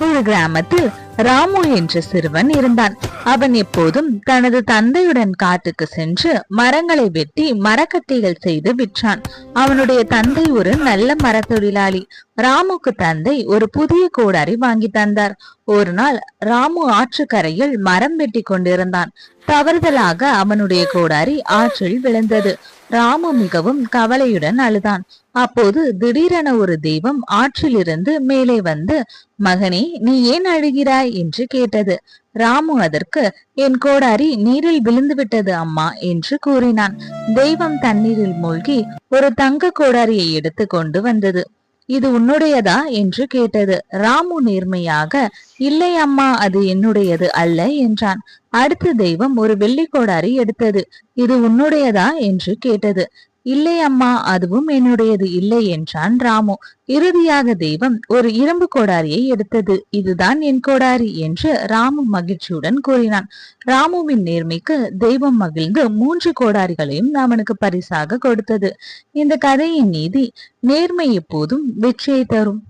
ஒரு கிராமத்தில் ராமு என்ற சிறுவன் இருந்தான். அவன் எப்போதும் தனது தந்தையுடன் காட்டுக்கு சென்று மரங்களை வெட்டி மரக்கட்டைகள் செய்து விற்றான். அவனுடைய தந்தை ஒரு நல்ல மரத்தொழிலாளி. ராமுக்கு தந்தை ஒரு புதிய கோடாரி வாங்கி தந்தார். ஒரு நாள் ராமு ஆற்றுக்கரையில் மரம் வெட்டி கொண்டிருந்தான். தவறுதலாக அவனுடைய கோடாரி ஆற்றில் விழுந்தது. ராமு மிகவும் கவலையுடன் அழுதான். அப்போது திடீரென ஒரு தெய்வம் ஆற்றிலிருந்து மேலே வந்து மகனே நீ ஏன் அழுகிறாய்? என்று கேட்டது. ராமு அதற்கு என் கோடாரி நீரில் விழுந்து விட்டது அம்மா என்று கூறினான். தெய்வம் தண்ணீரில் மூழ்கி ஒரு தங்க கோடாரியை எடுத்து கொண்டு வந்தது. இது உன்னுடையதா? என்று கேட்டது. ராமு நேர்மையாக இல்லை அம்மா அது என்னுடையது அல்ல என்றான். அடுத்த தெய்வம் ஒரு வெள்ளி கோடாரி எடுத்தது. இது உன்னுடையதா? என்று கேட்டது. இல்லை அம்மா அதுவும் என்னுடையது இல்லை என்றான் ராமு. இறுதியாக தெய்வம் ஒரு இரும்பு கோடாரியை எடுத்தது. இதுதான் என் கோடாரி என்று ராமு மகிழ்ச்சியுடன் கூறினான். ராமுவின் நேர்மைக்கு தெய்வம் மகிழ்ந்து மூன்று கோடாரிகளையும் அவனுக்கு பரிசாக கொடுத்தது. இந்த கதையின் நீதி நேர்மை எப்போதும் வெற்றியை தரும்.